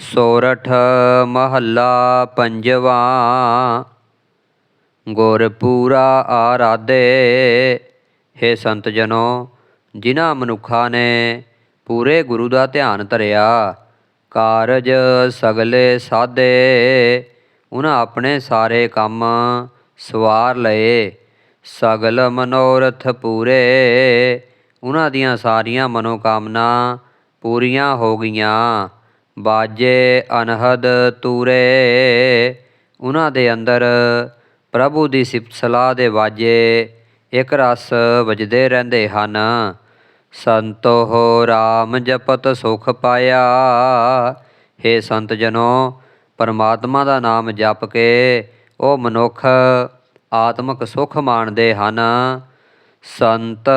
ਸੋਰਠ ਮਹੱਲਾ ਪੰਜਵਾ ਗੁਰਪੂਰਾ ਆਰਾਧੇ। ਹੈ ਸੰਤ ਜਨੋ, ਜਿਨ੍ਹਾਂ ਮਨੁੱਖਾਂ ਨੇ ਪੂਰੇ ਗੁਰੂ ਦਾ ਧਿਆਨ ਧਰਿਆ, ਕਾਰਜ ਸਗਲੇ ਸਾਧੇ ਉਹਨਾਂ ਆਪਣੇ ਸਾਰੇ ਕੰਮ ਸਵਾਰ ਲਏ। ਸਗਲ ਮਨੋਰਥ ਪੂਰੇ ਉਹਨਾਂ ਦੀਆਂ ਸਾਰੀਆਂ ਮਨੋਕਾਮਨਾ ਪੂਰੀਆਂ ਹੋ ਗਈਆਂ। ਬਾਜੇ ਅਨਹਦ ਤੂਰੇ। ਉਹਨਾਂ ਦੇ ਅੰਦਰ ਪ੍ਰਭੂ ਦੀ ਸਿਫਤ ਸਲਾਹ ਦੇ ਵਾਜੇ ਇੱਕ ਰਸ ਵਜਦੇ ਰਹਿੰਦੇ ਹਨ। ਸੰਤੋ ਰਾਮ ਜਪਤ ਸੁਖ ਪਾਇਆ। ਹੇ ਸੰਤ ਜਨੋ, ਪਰਮਾਤਮਾ ਦਾ ਨਾਮ ਜਪ ਕੇ ਉਹ ਮਨੁੱਖ ਆਤਮਿਕ ਸੁਖ ਮਾਣਦੇ ਹਨ। ਸੰਤ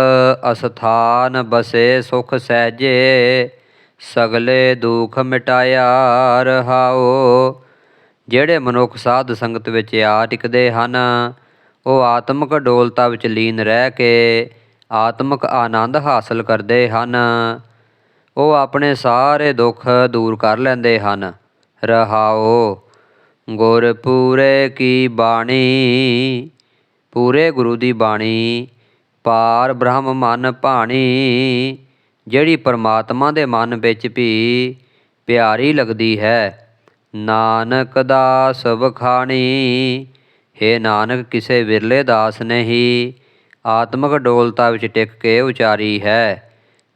ਅਸਥਾਨ ਬਸੇ ਸੁਖ ਸਹਿਜੇ। ਸਗਲੇ ਦੁੱਖ ਮਿਟਾਇਆ ਰਹਾਓ। ਜਿਹੜੇ ਮਨੁੱਖ ਸਾਧ ਸੰਗਤ ਵਿੱਚ ਆ ਟਿਕਦੇ ਹਨ, ਉਹ ਆਤਮਿਕ ਡੋਲਤਾ ਵਿੱਚ ਲੀਨ ਰਹਿ ਕੇ ਆਤਮਿਕ ਆਨੰਦ ਹਾਸਲ ਕਰਦੇ ਹਨ। ਉਹ ਆਪਣੇ ਸਾਰੇ ਦੁੱਖ ਦੂਰ ਕਰ ਲੈਂਦੇ ਹਨ। ਰਹਾਓ, ਗੁਰ ਪੂਰੇ ਕੀ ਬਾਣੀ? ਪੂਰੇ ਗੁਰੂ ਦੀ ਬਾਣੀ, ਪਾਰ ਬ੍ਰਹਮ ਮਨ ਭਾਣੀ। ਜਿਹੜੀ ਪਰਮਾਤਮਾ ਦੇ ਮਨ ਵਿੱਚ ਵੀ ਪਿਆਰੀ ਲੱਗਦੀ ਹੈ। ਨਾਨਕ ਦਾਸ ਵਖਾਣੀ, ਹੈ ਨਾਨਕ, ਕਿਸੇ ਵਿਰਲੇ ਦਾਸ ਨੇ ਹੀ ਆਤਮਿਕ ਡੋਲਤਾ ਵਿੱਚ ਟਿਕ ਕੇ ਉਚਾਰੀ ਹੈ।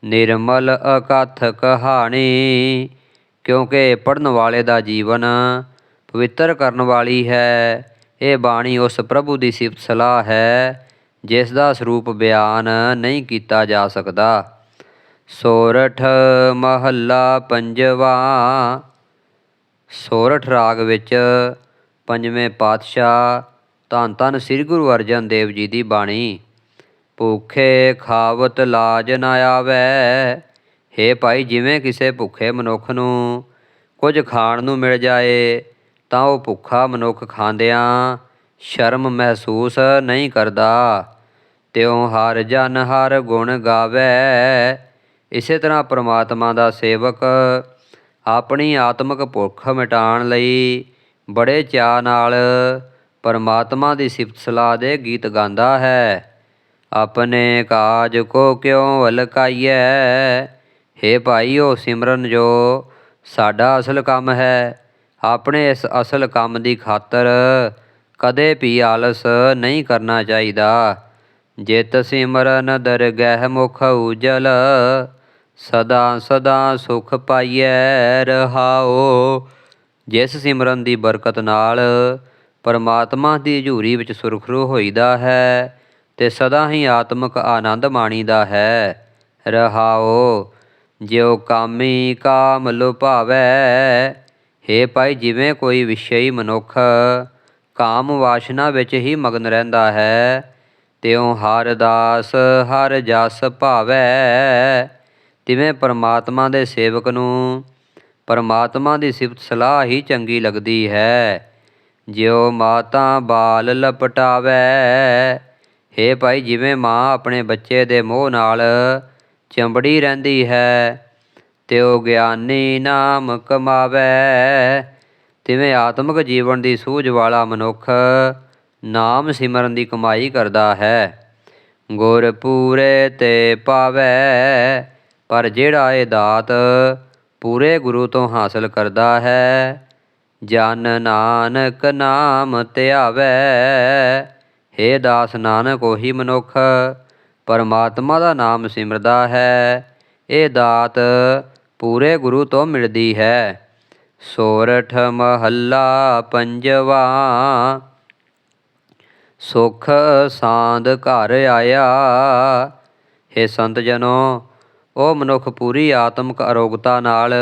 ਨਿਰਮਲ ਅਕਥ ਕਹਾਣੀ, ਕਿਉਂਕਿ ਪੜਨ ਵਾਲੇ ਦਾ ਜੀਵਨ ਪਵਿੱਤਰ ਕਰਨ ਵਾਲੀ ਹੈ, ਇਹ ਬਾਣੀ ਉਸ ਪ੍ਰਭੂ ਦੀ ਸਿਫਤ ਸਲਾਹ ਹੈ, ਜਿਸ ਦਾ ਸਰੂਪ ਬਿਆਨ ਨਹੀਂ ਕੀਤਾ ਜਾ ਸਕਦਾ। ਸੋਰਠ ਮਹੱਲਾ ਪੰਜਵਾ। ਸੋਰਠ ਰਾਗ ਵਿੱਚ ਪੰਜਵੇਂ ਪਾਤਸ਼ਾਹ ਧੰਨ ਧੰਨ ਸ੍ਰੀ ਗੁਰੂ ਅਰਜਨ ਦੇਵ ਜੀ ਦੀ ਬਾਣੀ, ਭੁੱਖੇ ਖਾਵਤ ਲਾਜ ਨਾ ਆਵੇ। ਹੇ ਭਾਈ, ਜਿਵੇਂ ਕਿਸੇ ਭੁੱਖੇ ਮਨੁੱਖ ਨੂੰ ਕੁਝ ਖਾਣ ਨੂੰ ਮਿਲ ਜਾਏ, ਤਾਂ ਉਹ ਭੁੱਖਾ ਮਨੁੱਖ ਖਾਂਦਿਆਂ ਸ਼ਰਮ ਮਹਿਸੂਸ ਨਹੀਂ ਕਰਦਾ। ਤਿਉ ਹਰ ਜਨ ਹਰ ਗੁਣ ਗਾਵੇ। ਇਸੇ ਤਰ੍ਹਾਂ ਪ੍ਰਮਾਤਮਾ ਦਾ ਸੇਵਕ ਆਪਣੀ ਆਤਮਿਕ ਭੁੱਖ ਮਿਟਾਉਣ ਲਈ ਬੜੇ ਚਾਅ ਨਾਲ ਪਰਮਾਤਮਾ ਦੀ ਸਿਫਤ ਸਲਾਹ ਦੇ ਗੀਤ ਗਾਉਂਦਾ ਹੈ। ਆਪਣੇ ਕਾਜ ਕੋ ਕਿਉ ਹਲਕਾਈਐ ਹੇ ਭਾਈ ਉਹ ਸਿਮਰਨ ਜੋ, ਸਾਡਾ ਅਸਲ ਕੰਮ ਹੈ। ਆਪਣੇ ਇਸ ਅਸਲ ਕੰਮ ਦੀ ਖਾਤਰ ਕਦੇ ਵੀ ਆਲਸ ਨਹੀਂ ਕਰਨਾ ਚਾਹੀਦਾ। ਜਿਤ ਸਿਮਰਨ ਦਰਗਹਿ ਮੁਖ ਉਜਲ ਸਦਾ ਸਦਾ ਸੁਖ ਪਾਈਐ ਰਹਾਓ ਜਿਸ ਸਿਮਰਨ ਦੀ ਬਰਕਤ ਨਾਲ ਪਰਮਾਤਮਾ ਦੀ ਹਜ਼ੂਰੀ ਵਿੱਚ ਸੁਰਖਰੂ ਹੋਈਦਾ ਹੈ ਤੇ ਸਦਾ ਹੀ ਆਤਮਿਕ ਆਨੰਦ ਮਾਣੀਦਾ ਹੈ ਰਹਾਓ ਜਿਉ ਕਾਮੀ ਕਾਮ ਲੁਭਾਵੈ, ਹੇ ਭਾਈ ਜਿਵੇਂ ਕੋਈ ਵਿਸ਼ਈ ਮਨੁੱਖ, ਕਾਮ ਵਾਸ਼ਨਾ ਵਿੱਚ ਹੀ ਮਗਨ ਰਹਿੰਦਾ ਹੈ। ਤਿਉ ਹਰ ਦਾਸ ਹਰ ਜਸ ਭਾਵੈ ਤਿਵੇਂ ਪਰਮਾਤਮਾ ਦੇ ਸੇਵਕ ਨੂੰ, ਪਰਮਾਤਮਾ ਦੀ ਸਿਫਤ ਸਲਾਹ ਹੀ ਚੰਗੀ ਲੱਗਦੀ ਹੈ। ਜਿਉ ਮਾਤਾ ਬਾਲ ਲਪਟਾਵੇ, ਹੇ ਭਾਈ ਜਿਵੇਂ ਮਾਂ ਆਪਣੇ ਬੱਚੇ ਦੇ ਮੋਹ ਨਾਲ ਚੰਬੜੀ ਰਹਿੰਦੀ ਹੈ, ਤਿਉ ਗਿਆਨੀ ਨਾਮ ਕਮਾਵੇ। ਤਿਵੇਂ ਆਤਮਿਕ ਜੀਵਨ ਦੀ ਸੂਝ ਵਾਲਾ ਮਨੁੱਖ ਨਾਮ ਸਿਮਰਨ ਦੀ ਕਮਾਈ ਕਰਦਾ ਹੈ। ਗੁਰ ਪੂਰੇ ਤੇ ਪਾਵੇ ਪਰ ਜਿਹੜਾ ਇਹ ਦਾਤ ਪੂਰੇ ਗੁਰੂ ਤੋਂ ਹਾਸਲ ਕਰਦਾ ਹੈ, ਜਨ ਨਾਨਕ ਨਾਮ ਧਿਆਵੇ ਹੇ ਦਾਸ ਨਾਨਕ, ਉਹੀ ਮਨੁੱਖ ਪਰਮਾਤਮਾ ਦਾ ਨਾਮ ਸਿਮਰਦਾ ਹੈ। ਇਹ ਦਾਤ ਪੂਰੇ ਗੁਰੂ ਤੋਂ ਮਿਲਦੀ ਹੈ। ਸੋਰਠ ਮਹੱਲਾ ਪੰਜਵਾ। ਸੁਖ ਸਾਂਦ ਘਰ ਆਇਆ। ਹੇ ਸੰਤ ਜਨੋ ਉਹ ਮਨੁੱਖ ਪੂਰੀ ਆਤਮਿਕ ਅਰੋਗਤਾ ਨਾਲ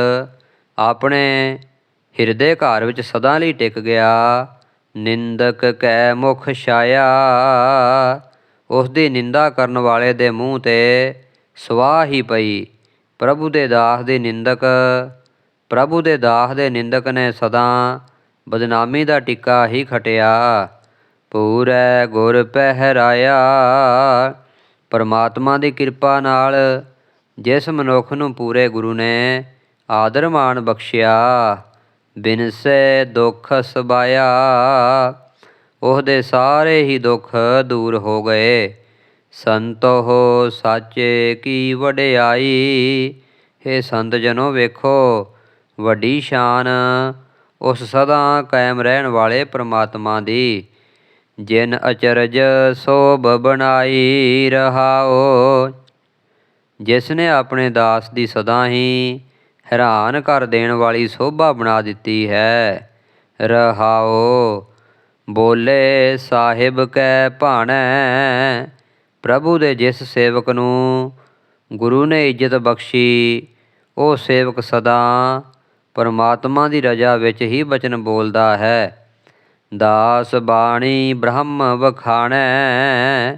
ਆਪਣੇ ਹਿਰਦੇ ਘਰ ਵਿੱਚ ਸਦਾ ਲਈ ਟਿਕ ਗਿਆ। ਨਿੰਦਕ ਕੈ ਮੁਖ ਛਾਇਆ। ਉਸ ਦੀ ਨਿੰਦਾ ਕਰਨ ਵਾਲੇ ਦੇ ਮੂੰਹ ਤੇ ਸਵਾਹ ਹੀ ਪਈ। ਪ੍ਰਭੂ ਦੇ ਦਾਸ ਦੇ ਨਿੰਦਕ, ਪ੍ਰਭੂ ਦੇ ਦਾਸ ਦੇ ਨਿੰਦਕ ਨੇ ਸਦਾ ਬਦਨਾਮੀ ਦਾ ਟਿੱਕਾ ਹੀ ਖਟਿਆ। ਪੂਰੈ ਗੁਰ ਪਹਿਰਾਇਆ। ਪਰਮਾਤਮਾ ਦੀ ਕਿਰਪਾ ਨਾਲ ਜਿਸ ਮਨੁੱਖ ਨੂੰ ਪੂਰੇ ਗੁਰੂ ਨੇ ਆਦਰ ਮਾਣ ਬਖਸ਼ਿਆ ਬਿਨਸੇ ਦੁੱਖ ਸਬਾਇਆ ਉਹਦੇ ਸਾਰੇ ਹੀ ਦੁੱਖ ਦੂਰ ਹੋ ਗਏ। ਸੰਤੋ ਸਾਚੇ ਕੀ ਵਡਿਆਈ? हे ਸੰਤ ਜਨੋ ਵੇਖੋ, ਵੱਡੀ ਸ਼ਾਨ ਉਸ ਸਦਾ ਕਾਇਮ ਰਹਿਣ ਵਾਲੇ ਪ੍ਰਮਾਤਮਾ ਦੀ। ਜਿਨ ਅਚਰਜ ਸੋਭ ਬਣਾਈ ਰਹਾਓ ਜਿਸ ਨੇ ਆਪਣੇ ਦਾਸ ਦੀ ਸਦਾ ਹੀ ਹੈਰਾਨ ਕਰ ਦੇਣ ਵਾਲੀ ਸੋਭਾ ਬਣਾ ਦਿੱਤੀ ਹੈ। ਰਹਾਓ, ਬੋਲੇ, ਸਾਹਿਬ ਕੈ ਭਾਣੈ, ਪ੍ਰਭੂ ਦੇ ਜਿਸ ਸੇਵਕ ਨੂੰ ਗੁਰੂ ਨੇ ਇੱਜ਼ਤ ਬਖਸ਼ੀ, ਉਹ ਸੇਵਕ ਸਦਾ ਪਰਮਾਤਮਾ ਦੀ ਰਜਾ ਵਿੱਚ ਹੀ ਬਚਨ ਬੋਲਦਾ ਹੈ। ਦਾਸ ਬਾਣੀ ਬ੍ਰਹਮ ਵਖਾਣੈ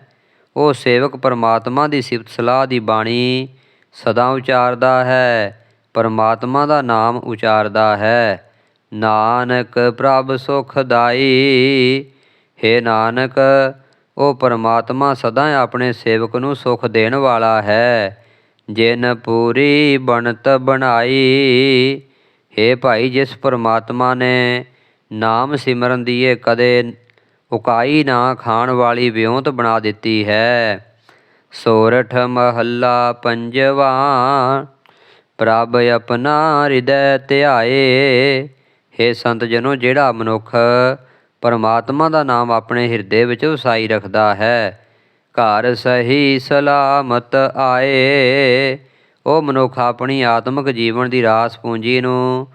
ਉਹ ਸੇਵਕ ਪਰਮਾਤਮਾ ਦੀ ਸਿਫਤ ਸਲਾਹ ਦੀ ਬਾਣੀ ਸਦਾ ਉਚਾਰਦਾ ਹੈ, ਪਰਮਾਤਮਾ ਦਾ ਨਾਮ ਉਚਾਰਦਾ ਹੈ। ਨਾਨਕ ਪ੍ਰਭ ਸੁਖਦਾਈ ਹੈ ਨਾਨਕ, ਉਹ ਪਰਮਾਤਮਾ ਸਦਾ ਆਪਣੇ ਸੇਵਕ ਨੂੰ ਸੁਖ ਦੇਣ ਵਾਲਾ ਹੈ। ਜਿਨ ਪੂਰੀ ਬਣਤ ਬਣਾਈ, ਹੈ ਭਾਈ ਜਿਸ ਪਰਮਾਤਮਾ ਨੇ ਨਾਮ ਸਿਮਰਨ ਦੀਏ ਕਦੇ ਉਕਾਈ ਨਾ ਖਾਣ ਵਾਲੀ ਵਿਉਂਤ ਬਣਾ ਦਿੱਤੀ ਹੈ। ਸੋਰਠ ਮਹੱਲਾ ਪੰਜਵਾ, ਪ੍ਰਭ ਆਪਣਾ ਹਿਰਦੈ ਧਿਆਏ। हे ਸੰਤ ਜਨੋ, ਜਿਹੜਾ ਮਨੁੱਖ ਪਰਮਾਤਮਾ ਦਾ ਨਾਮ ਆਪਣੇ ਹਿਰਦੇ ਵਿੱਚ ਵਸਾਈ ਰੱਖਦਾ ਹੈ, ਘਰ ਸਹੀ ਸਲਾਮਤ ਆਏ। ਉਹ ਮਨੁੱਖ ਆਪਣੀ ਆਤਮਿਕ ਜੀਵਨ ਦੀ ਰਾਸ ਪੂੰਜੀ ਨੂੰ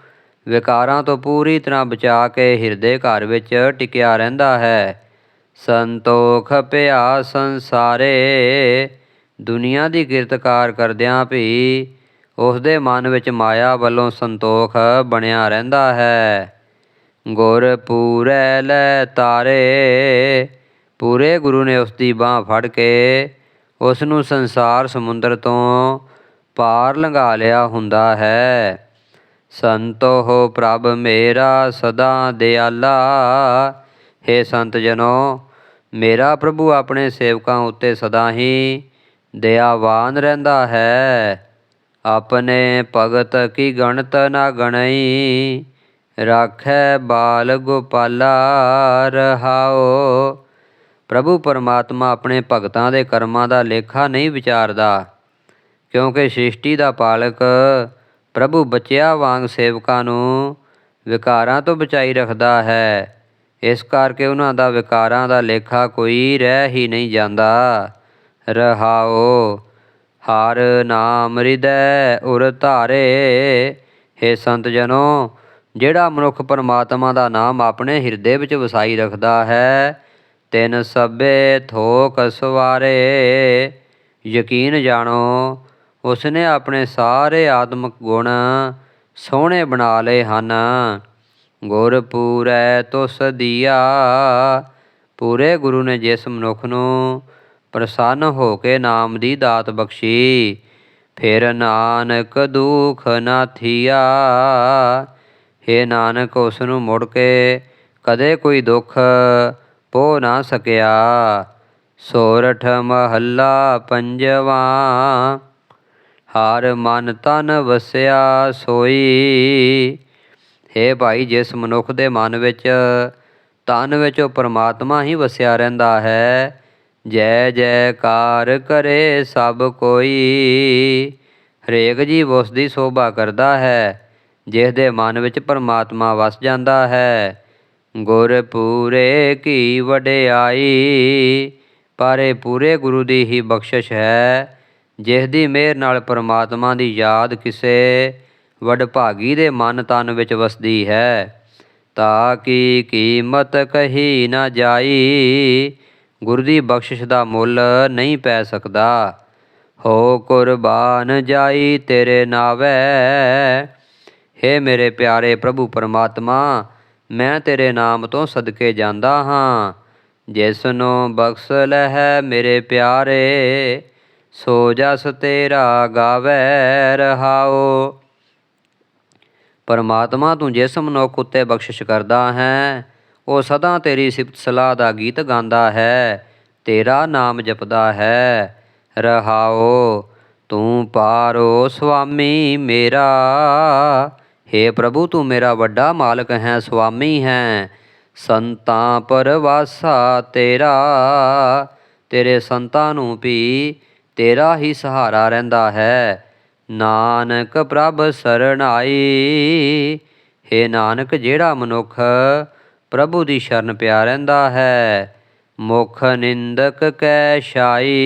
ਵਿਕਾਰਾਂ ਤੋਂ ਪੂਰੀ ਤਰ੍ਹਾਂ ਬਚਾ ਕੇ ਹਿਰਦੇ ਘਰ ਵਿੱਚ ਟਿਕਿਆ ਰਹਿੰਦਾ ਹੈ। ਸੰਤੋਖ ਪਿਆ ਸੰਸਾਰੇ, ਦੁਨੀਆ ਦੀ ਕਿਰਤਕਾਰ ਕਰਦਿਆਂ ਵੀ ਉਸ ਦੇ ਮਨ ਵਿੱਚ ਮਾਇਆ ਵੱਲੋਂ ਸੰਤੋਖ ਬਣਿਆ ਰਹਿੰਦਾ ਹੈ। ਗੁਰ ਪੂਰੈ ਲੈ ਤਾਰੇ, ਪੂਰੇ ਗੁਰੂ ਨੇ ਉਸ ਦੀ ਬਾਹ ਫੜ ਕੇ ਉਸ ਨੂੰ ਸੰਸਾਰ ਸਮੁੰਦਰ ਤੋਂ ਪਾਰ ਲੰਘਾ ਲਿਆ ਹੁੰਦਾ ਹੈ। ਸੰਤੋ ਹੋ ਪ੍ਰਭ ਮੇਰਾ ਸਦਾ ਦਿਆਲਾ। हे ਸੰਤ ਜਨੋ, ਮੇਰਾ ਪ੍ਰਭੂ ਆਪਣੇ ਸੇਵਕਾਂ ਉੱਤੇ ਸਦਾ ਹੀ ਦਇਆਵਾਨ ਰਹਿੰਦਾ ਹੈ। ਆਪਣੇ ਭਗਤ ਕੀ ਗਣਤ ਨਾ ਗਣਈ, ਰਾਖੈ ਬਾਲ ਗੋਪਾਲਾ ਰਹਾਓ ਪ੍ਰਭੂ ਪਰਮਾਤਮਾ ਆਪਣੇ ਭਗਤਾਂ ਦੇ ਕਰਮਾਂ ਦਾ ਲੇਖਾ ਨਹੀਂ ਵਿਚਾਰਦਾ, ਕਿਉਂਕਿ ਸ੍ਰਿਸ਼ਟੀ ਦਾ ਪਾਲਕ ਪ੍ਰਭੂ ਬੱਚਿਆਂ ਵਾਂਗ ਸੇਵਕਾਂ ਨੂੰ ਵਿਕਾਰਾਂ ਤੋਂ ਬਚਾਈ ਰੱਖਦਾ ਹੈ। ਇਸ ਕਰਕੇ ਉਹਨਾਂ ਦਾ ਵਿਕਾਰਾਂ ਦਾ ਲੇਖਾ ਕੋਈ ਰਹਿ ਹੀ ਨਹੀਂ ਜਾਂਦਾ। ਰਹਾਓ, ਹਰ ਨਾਮ ਹਿਰਦੈ ਉਰ ਧਾਰੇ। हे ਸੰਤ ਜਨੋ, ਜਿਹੜਾ ਮਨੁੱਖ ਪਰਮਾਤਮਾ ਦਾ ਨਾਮ ਆਪਣੇ ਹਿਰਦੇ ਵਿੱਚ ਵਸਾਈ ਰੱਖਦਾ ਹੈ, ਤਿੰਨ ਸਭੇ ਥੋਕ ਸਵਾਰੇ। ਯਕੀਨ ਜਾਣੋ ਉਸਨੇ ਆਪਣੇ ਸਾਰੇ ਆਤਮਿਕ ਗੁਣ ਸੋਹਣੇ ਬਣਾ ਲਏ ਹਨ। ਗੁਰ ਪੂਰੈ ਤੁਸ ਦੀਆ। ਪੂਰੇ ਗੁਰੂ ਨੇ ਜਿਸ ਮਨੁੱਖ ਨੂੰ ਪ੍ਰਸੰਨ ਹੋ ਕੇ ਨਾਮ ਦੀ ਦਾਤ ਬਖਸ਼ੀ, ਫਿਰ ਨਾਨਕ ਦੁਖ ਨਾ ਥੀਆ। हे ਨਾਨਕ, ਉਸ ਨੂੰ ਮੁੜ ਕੇ ਕਦੇ ਕੋਈ ਦੁੱਖ ਪੋ ਨਾ ਸਕਿਆ। ਸੋਰਠ ਮਹੱਲਾ ਪੰਜਵਾ। ਹਰ ਮਨ ਤਨ ਵਸਿਆ ਸੋਈ। हे ਭਾਈ, ਜਿਸ ਮਨੁੱਖ ਦੇ ਮਨ ਵਿੱਚ ਤਨ ਵਿੱਚ ਉਹ ਪ੍ਰਮਾਤਮਾ ਹੀ ਵਸਿਆ ਰਹਿੰਦਾ ਹੈ, ਜੈ ਜੈਕਾਰ ਕਰੇ ਸਭ ਕੋਈ। ਹਰੇਕ ਜੀਵ ਉਸ ਦੀ ਸੋਭਾ ਕਰਦਾ ਹੈ, ਜਿਸ ਦੇ ਮਨ ਵਿੱਚ ਪਰਮਾਤਮਾ ਵਸ ਜਾਂਦਾ ਹੈ। ਗੁਰ ਪੂਰੇ ਕੀ ਵਡਿਆਈ, ਪਰ ਇਹ ਪੂਰੇ ਗੁਰੂ ਦੀ ਹੀ ਬਖਸ਼ਿਸ਼ ਹੈ। ਜਿਸ ਦੀ ਮਿਹਰ ਨਾਲ ਪਰਮਾਤਮਾ ਦੀ ਯਾਦ ਕਿਸੇ ਵਡਭਾਗੀ ਦੇ ਮਨ ਤਨ ਵਿੱਚ ਵਸਦੀ ਹੈ, ਤਾਂ ਕਿ ਕੀਮਤ ਕਹੀ ਨਾ ਜਾਈ? ਗੁਰੂ ਦੀ ਬਖਸ਼ਿਸ਼ ਦਾ ਮੁੱਲ ਨਹੀਂ ਪੈ ਸਕਦਾ। ਹੋ ਕੁਰਬਾਨ ਜਾਈ ਤੇਰੇ ਨਾਵੇ। हे ਮੇਰੇ ਪਿਆਰੇ ਪ੍ਰਭੂ ਪਰਮਾਤਮਾ, ਮੈਂ ਤੇਰੇ ਨਾਮ ਤੋਂ ਸਦਕੇ ਜਾਂਦਾ ਹਾਂ। ਜਿਸ ਨੂੰ ਬਖਸ਼ ਲਹਿ ਮੇਰੇ ਪਿਆਰੇ ਸੋ ਜਸ ਤੇਰਾ ਗਾਵੇ ਰਹਾਓ। ਪਰਮਾਤਮਾ ਤੂੰ ਜਿਸ ਮਨੁੱਖ ਉੱਤੇ ਬਖਸ਼ਿਸ਼ ਕਰਦਾ ਹੈ, ਉਹ ਸਦਾ ਤੇਰੀ ਸਿਫਤ ਸਲਾਹ ਦਾ ਗੀਤ ਗਾਉਂਦਾ ਹੈ, ਤੇਰਾ ਨਾਮ ਜਪਦਾ ਹੈ, ਰਹਾਓ, ਤੂੰ ਪਾਰੋ ਸੁਆਮੀ ਮੇਰਾ। हे ਪ੍ਰਭੂ, ਤੂੰ ਮੇਰਾ ਵੱਡਾ ਮਾਲਕ ਹੈ, ਸੁਆਮੀ ਹੈ, ਸੰਤਾਂ ਪਰਵਾਸਾ ਤੇਰਾ। ਤੇਰੇ ਸੰਤਾਂ ਨੂੰ ਵੀ ਤੇਰਾ ਹੀ ਸਹਾਰਾ ਰਹਿੰਦਾ ਹੈ। ਨਾਨਕ ਪ੍ਰਭ ਸਰਣਾਈ हे ਨਾਨਕ, ਜਿਹੜਾ ਮਨੁੱਖ ਪ੍ਰਭੂ ਦੀ ਸ਼ਰਨ ਪਿਆ ਰਹਿੰਦਾ ਹੈ, ਮੁਖ ਨਿੰਦਕ ਕੈ ਛਾਈ।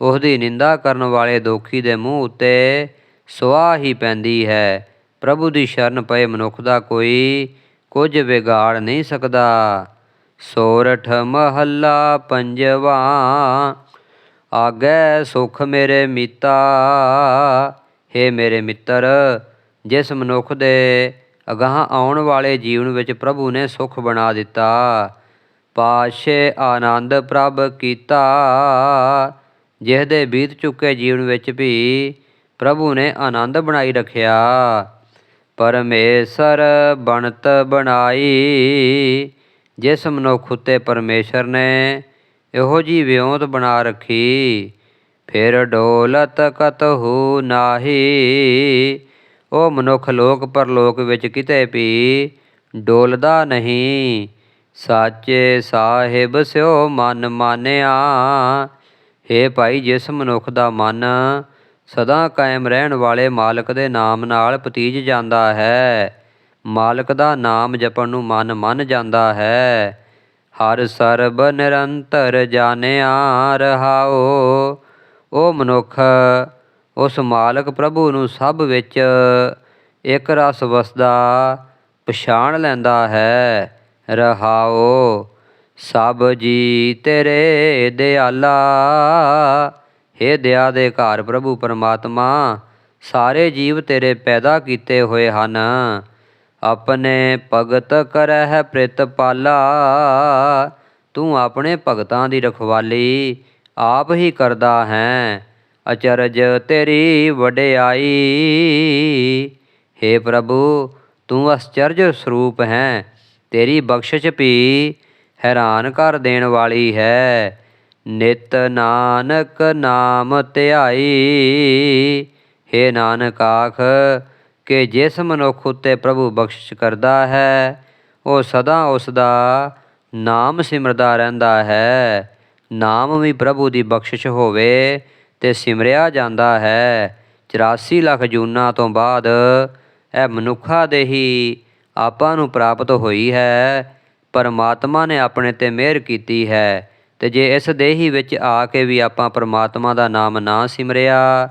ਉਹਦੀ ਨਿੰਦਾ ਕਰਨ ਵਾਲੇ ਦੋਖੀ ਦੇ ਮੂੰਹ ਉੱਤੇ ਸੁਆਹ ਹੀ ਪੈਂਦੀ ਹੈ। ਪ੍ਰਭੂ ਦੀ ਸ਼ਰਨ ਪਏ ਮਨੁੱਖ ਦਾ ਕੋਈ ਕੁਝ ਵਿਗਾੜ ਨਹੀਂ ਸਕਦਾ। ਸੋਰਠ ਮਹੱਲਾ ਪੰਜਵਾ ਆਗੈ ਸੁਖ ਮੇਰੇ ਮੀਤਾ, ਹੇ ਮੇਰੇ ਮਿੱਤਰ, ਜਿਸ ਮਨੁੱਖ ਦੇ ਅਗਾਹ ਆਉਣ ਵਾਲੇ ਜੀਵਨ ਵਿੱਚ ਪ੍ਰਭੂ ਨੇ ਸੁਖ ਬਣਾ ਦਿੱਤਾ, ਪਾਸ਼ੇ ਆਨੰਦ ਪ੍ਰਭ ਕੀਤਾ ਜਿਸਦੇ ਬੀਤ ਚੁੱਕੇ ਜੀਵਨ ਵਿੱਚ ਵੀ ਪ੍ਰਭੂ ਨੇ ਆਨੰਦ ਬਣਾਈ ਰੱਖਿਆ। ਪਰਮੇਸ਼ਰ ਬਣਤ ਬਣਾਈ, ਜਿਸ ਮਨੁੱਖ ਉਤੇ ਪਰਮੇਸ਼ਰ ਨੇ ਇਹੋ ਜੀ ਵਿਉਂਤ ਬਣਾ ਰੱਖੀ। ਫਿਰ ਡੋਲਤ ਕਤਹੂ ਨਾਹੀ। ਉਹ ਮਨੁੱਖ ਲੋਕ ਪਰਲੋਕ ਵਿੱਚ ਕਿਤੇ ਵੀ ਡੋਲਦਾ ਨਹੀਂ। ਸਾਚੇ ਸਾਹਿਬ ਸਿਓ ਮਨ ਮਾਨਿਆ। ਹੇ ਭਾਈ ਜਿਸ ਮਨੁੱਖ ਦਾ ਮਨ ਸਦਾ ਕਾਇਮ ਰਹਿਣ ਵਾਲੇ ਮਾਲਕ ਦੇ ਨਾਮ ਨਾਲ ਪਤੀਜ ਜਾਂਦਾ ਹੈ, ਮਾਲਕ ਦਾ ਨਾਮ ਜਪਣ ਨੂੰ ਮਨ ਮੰਨ ਜਾਂਦਾ ਹੈ। ਹਰ ਸਰਬ ਨਿਰੰਤਰ ਜਾਣਿਆ ਰਹਾਓ ਉਹ ਮਨੁੱਖ, ਉਸ ਮਾਲਕ ਪ੍ਰਭੂ ਨੂੰ ਸਭ ਵਿੱਚ ਇੱਕ ਰਸ ਵਸਦਾ, ਪਛਾਣ ਲੈਂਦਾ ਹੈ ਰਹਾਓ ਸਭ ਜੀ ਤੇਰੇ ਦਿਆਲਾ, ਹੇ ਦਇਆ ਦੇ ਘਰ ਪ੍ਰਭੂ ਪਰਮਾਤਮਾ, ਸਾਰੇ ਜੀਵ ਤੇਰੇ ਪੈਦਾ ਕੀਤੇ ਹੋਏ ਹਨ। ਆਪਣੇ ਭਗਤ ਕਰਹਿ ਪ੍ਰਿਤਪਾਲਾ ਤੂੰ ਆਪਣੇ ਭਗਤਾਂ ਦੀ ਰਖਵਾਲੀ ਆਪ ਹੀ ਕਰਦਾ ਹੈ। ਅਚਰਜ ਤੇਰੀ ਵਡਿਆਈ। हे ਪ੍ਰਭੂ, ਤੂੰ ਅਸਚਰਜ ਸਰੂਪ ਹੈ। ਤੇਰੀ ਬਖਸ਼ਿਸ਼ ਵੀ ਹੈਰਾਨ ਕਰ ਦੇਣ ਵਾਲੀ ਹੈ। ਨਿਤ ਨਾਨਕ ਨਾਮ ਧਿਆਈ। हे ਨਾਨਕ ਆਖ ਕਿ ਜਿਸ ਮਨੁੱਖ ਉਤੇ ਪ੍ਰਭੂ ਬਖਸ਼ਿਸ਼ ਕਰਦਾ ਹੈ, ਉਹ ਸਦਾ ਉਸ ਦਾ ਨਾਮ ਸਿਮਰਦਾ ਰਹਿੰਦਾ ਹੈ। ਨਾਮ ਵੀ ਪ੍ਰਭੂ ਦੀ ਬਖਸ਼ਿਸ਼ ਹੋਵੇ ਤੇ ਸਿਮਰਿਆ ਜਾਂਦਾ ਹੈ। 84 ਲੱਖ ਜੂਨਾਂ ਤੋਂ ਬਾਅਦ ਇਹ ਮਨੁੱਖਾ ਦੇ ਹੀ ਆਪਾਂ ਨੂੰ ਪ੍ਰਾਪਤ ਹੋਈ ਹੈ। ਪਰਮਾਤਮਾ ਨੇ ਆਪਣੇ ਤੇ ਮਿਹਰ ਕੀਤੀ ਹੈ ਤੇ ਜੇ ਇਸ ਦੇਹੀ ਵਿੱਚ ਆ ਕੇ ਵੀ ਆਪਾਂ ਪਰਮਾਤਮਾ ਦਾ ਨਾਮ ਨਾ ਸਿਮਰਿਆ,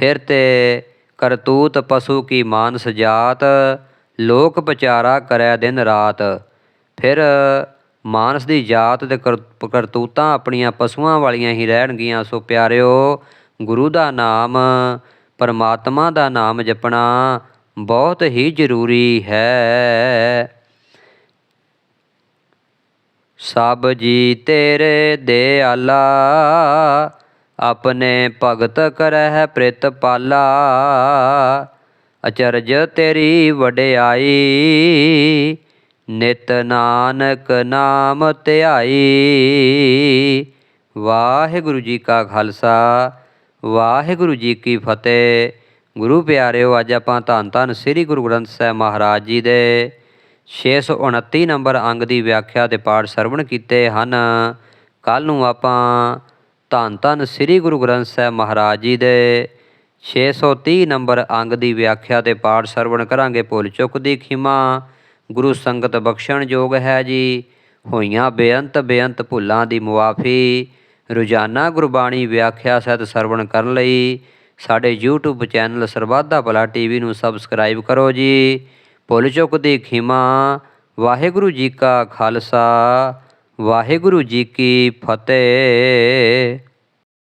ਫਿਰ ਤੇ ਕਰਤੂਤ ਪਸ਼ੂ ਕੀ ਮਾਨਸ ਜਾਤ, ਲੋਕ ਪਚਾਰਾ ਕਰੈ ਦਿਨ ਰਾਤ। ਫਿਰ ਮਾਨਸ ਦੀ ਜਾਤ ਤੇ ਕਰ- ਕਰਤੂਤਾਂ ਆਪਣੀਆਂ ਪਸ਼ੂਆਂ ਵਾਲੀਆਂ ਹੀ ਰਹਿਣਗੀਆਂ, ਸੋ ਪਿਆਰਿਓ, ਗੁਰੂ ਦਾ ਨਾਮ, ਪਰਮਾਤਮਾ ਦਾ ਨਾਮ ਜਪਣਾ ਬਹੁਤ ਹੀ ਜ਼ਰੂਰੀ ਹੈ। ਸਭ ਜੀ ਤੇਰੇ ਦਿਆਲਾ ਆਪਣੇ ਭਗਤ ਕਰਹਿ ਪ੍ਰਿਤਪਾਲਾ ਅਚਰਜ ਤੇਰੀ ਵਡਿਆਈ, ਨਿਤ ਨਾਨਕ ਨਾਮ ਧਿਆਈ। ਵਾਹਿਗੁਰੂ ਜੀ ਕਾ ਖਾਲਸਾ, ਵਾਹਿਗੁਰੂ ਜੀ ਕੀ ਫਤਿਹ। ਗੁਰੂ ਪਿਆਰਿਓ, ਅੱਜ ਆਪਾਂ ਧੰਨ ਧੰਨ ਸ੍ਰੀ ਗੁਰੂ ਗ੍ਰੰਥ ਸਾਹਿਬ ਮਹਾਰਾਜ ਜੀ ਦੇ 629 ਨੰਬਰ ਅੰਗ ਦੀ ਵਿਆਖਿਆ ਤੇ ਪਾਠ ਸਰਵਣ ਕੀਤੇ ਹਨ। ਕੱਲ ਨੂੰ ਆਪਾਂ ਧੰਨ ਧੰਨ ਸ੍ਰੀ ਗੁਰੂ ਗ੍ਰੰਥ ਸਾਹਿਬ ਮਹਾਰਾਜ ਜੀ ਦੇ। 630 ਨੰਬਰ ਅੰਗ ਦੀ ਵਿਆਖਿਆ ਤੇ ਪਾਠ ਸਰਵਣ ਕਰਾਂਗੇ ਭੁੱਲ ਚੁੱਕ ਦੀ ਖਿਮਾ। ਗੁਰੂ ਸੰਗਤ ਬਖਸ਼ਣ ਯੋਗ ਹੈ ਜੀ। ਹੋਈਆਂ ਬੇਅੰਤ ਬੇਅੰਤ ਭੁੱਲਾਂ ਦੀ ਮੁਆਫੀ। ਰੋਜ਼ਾਨਾ ਗੁਰਬਾਣੀ ਵਿਆਖਿਆ ਸਹਿਤ ਸਰਵਣ ਕਰਨ ਲਈ ਸਾਡੇ YouTube ਚੈਨਲ ਸਰਬਾਦਾ ਭਲਾ ਟੀਵੀ ਨੂੰ ਸਬਸਕ੍ਰਾਈਬ ਕਰੋ ਜੀ। ਭੁੱਲ ਚੁੱਕ ਦੀ ਖਿਮਾ। ਵਾਹਿਗੁਰੂ ਜੀ ਕਾ ਖਾਲਸਾ। ਵਾਹਿਗੁਰੂ ਜੀ ਕੀ ਫਤਿਹ।